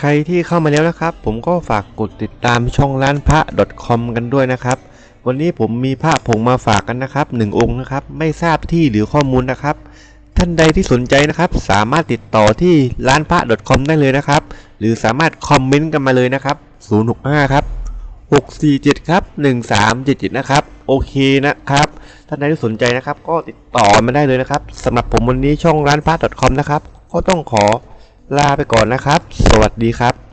ใครที่เข้ามาแล้วนะครับ ผมก็ฝากกดติดตามช่องร้านพระ .com กันด้วยนะครับ วันนี้ผมมีพระผงมาฝากกันนะครับหนึ่งองค์นะครับ ไม่ทราบที่หรือข้อมูลนะครับ ท่านใดที่สนใจนะครับ สามารถติดต่อที่ร้านพระ .com ได้เลยนะครับ หรือสามารถคอมเมนต์กันมาเลยนะครับ 065 ครับ 647 ครับ 1377 นะครับ โอเคนะครับ ท่านใดที่สนใจนะครับ ก็ติดต่อมาได้เลยนะครับสำหรับผมวันนี้ช่องร้านพระ .com นะครับ ก็ต้องขอลาไปก่อนนะครับ วัสดีครับ